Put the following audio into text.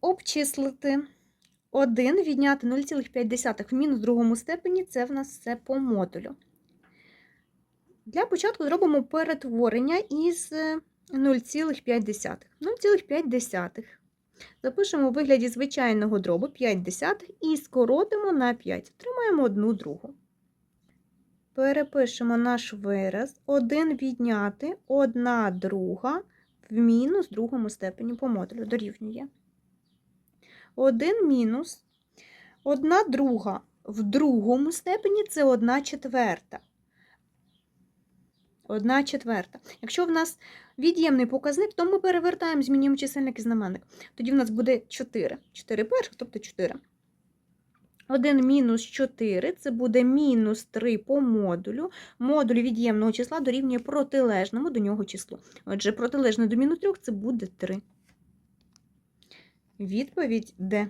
Обчислити 1, відняти 0,5 в мінус другому степені це в нас все по модулю. Для початку зробимо перетворення із е, 0,5. 0,5 запишемо у вигляді звичайного дробу 5 десятих і скоротимо на 5. Отримаємо 1 другу. Перепишемо наш вираз. 1 відняти 1 друга в мінус другому степені по модулю дорівнює. 1 мінус 1 друга в другому степені це 1 четверта. 1 четверта. Якщо в нас від'ємний показник, то ми перевертаємо, змінюємо чисельник і знаменник. Тоді в нас буде 4. 4 перших, тобто 4. 1 мінус 4 це буде мінус 3 по модулю. Модуль від'ємного числа дорівнює протилежному до нього числу. Отже, протилежне до мінус 3 це буде 3. Відповідь Д.